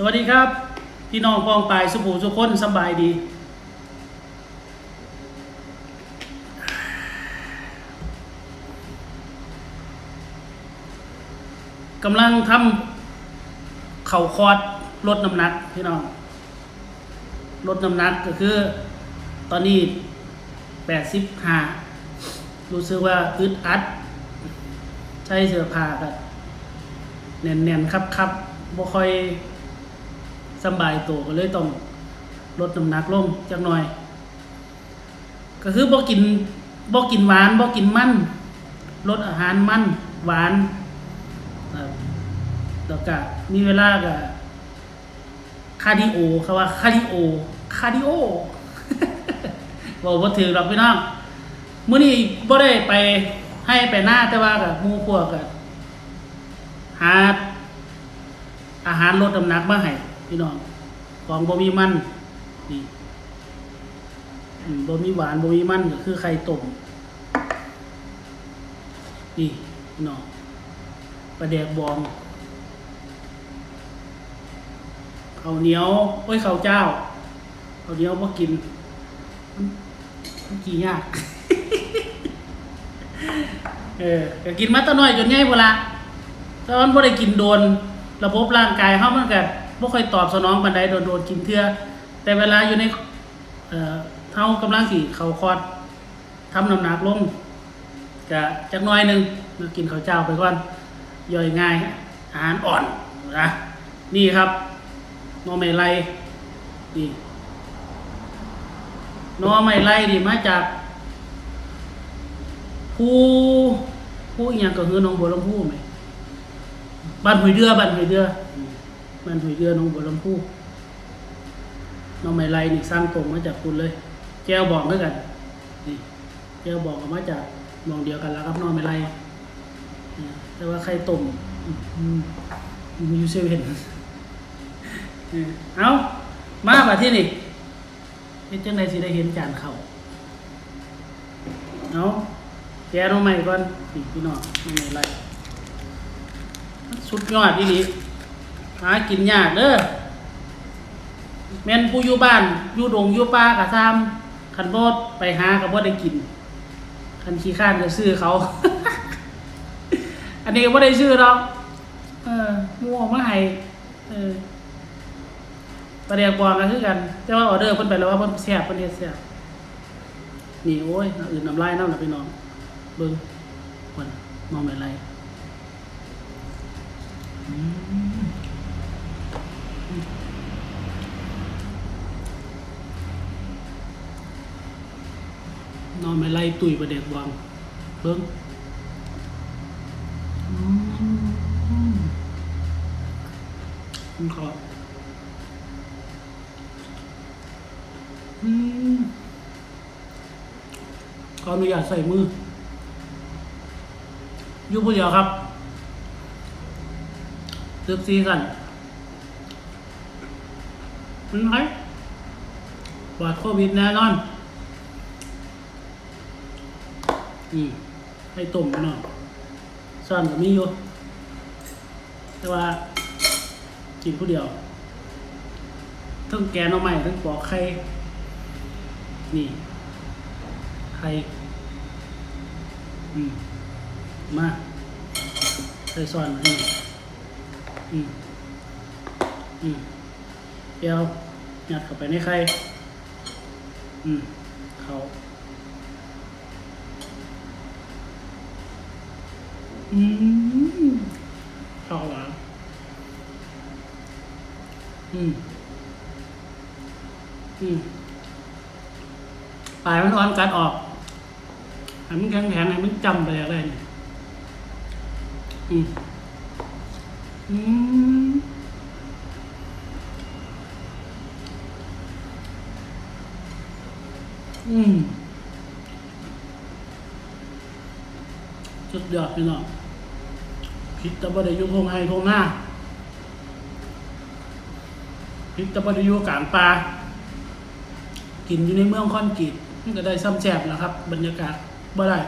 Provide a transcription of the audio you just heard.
สวัสดีครับ พี่น้องปองปายสุภูสุคนสบายดี กำลังทำเข่าคอดลดน้ำหนักพี่น้องลดน้ำหนักก็คือ ตอนนี้แปดสิบห้ารู้สึกว่าอึดอัด ใช้เสื้อผ้ากันแน่นๆครับครับบ่ค่อย สบายตัวก็เลยต้องลดน้ำหนักลงจักหน่อย ก็คือบ่กินบ่กินหวานบ่กินมันลดอาหารมันหวานแล้วก็มีเวลาก็คาร์ดิโอเขาว่าคาร์ดิโอคาร์ดิโอบอกว่าถือหรอกพี่น้องมื้อนี้บ่ได้ไปให้ไปหน้าแต่ว่ากับมูพวกก็หาอาหารลดน้ำหนักมาให้ พี่น้องของบ่มีมันนี่บ่มีหวานบ่มีมันก็คือไข่ต้มนี่พี่น้องปลาแดกบองข้าวเหนียวโอ้ยข้าวเจ้าข้าวเหนียวบ่กินมันกี่ยากเออก็กินมาแตะน้อยจนใหญ่พุ่นละต่มันบ่ได้กินโดน ระบบร่างกายเฮามันก็ บ่ค่อยตอบสนองปานใดโดนโดนกินเทื่อแต่เวลาอยู่ในเอ่อเฮากำลังสิเขาคอร์สทำน้ำหนักลงก็จักน่อยหนึ่งมากินข้าวเจ้าไปก่อนย่อยง่ายอาหารอ่อนนะนี่ครับนอไม่ไล่นี่นอไม่ไล่นี่มาจากผู้ผู้อีหยังก็คือน้องบัวลำพูไหมบ้านหอยเดือบ้านหอยเดืออ บ้านหอยเดือน้องบัวลำพูน้องไม้ไรนี่สร้างตรงมาจากคุณเลย แก้วบอกด้วยกันนี่แก้วบอกมาจากมองเดียวกันแล้วครับน้องไม้ไรแต่ว่าใครต้มอืมมีอยู่เซเว่นเอามาป่ะที่นี่เฮ็ดจังไดสิได้เห็นจานเขาเอาแกน้องใหม่ก่อนผีพี่น้องน้องไม้ไรสุดยอดอีหลี หากินยากเด้อแม่นผู้อยู่บ้านอยู่ดงอยู่ป่ากะซ้ำคันบ่ไปหาก็บ่ได้กิน คันขี้ข้านก็ซื้อเขา อันนี้ก็บ่ได้ซื้อหรอกเออมู่เอามาให้เออประเดี๋ยวบองก็คือกัน แต่ว่าออเดอร์เพิ่นไปแล้วว่าเพิ่นแซ่บเพิ่นเฮ็ดแซ่บนี่โอ้ยน้ำอื่นน้ำลายน้ำน่ะพี่น้องเบิ่งเพิ่นมองไม่ไร นอนไม่ไล่ตุยประเด็กวางเบิ้งอืมมันขออืมขออนุญาตใส่มืออยู่ผู้เดียวครับเติบซีกันมันไหมบาดโควิดแน่นอน อืมให้ต้มไปหน่อยซ่อนก็มีอยู่ แต่ว่า กินผู้เดียวทั้งแกงหน่อไม้ทั้งปอกไข่ นี่ ไข่ อืม มาใส่ซ่อนนี่อืม อืมเดี๋ยวยัดเข้าไปในไข่ อืม เขา อืมเข้าหวานอืม อืมปลายมันอ่อนกัดออกให้มันแข็งแข็งให้มันจำไปอะไรเนี่ยอืม อืมอืม สุดยอดพี่น้องพิษตะบไดยุคงให้ทงหน้าพิษตะบไดยุกลางปลากินอยู่ในเมืองคอนกรีตมันก็ได้ซ้ำแฉบแล้วครับ บรรยากาศบ่ได้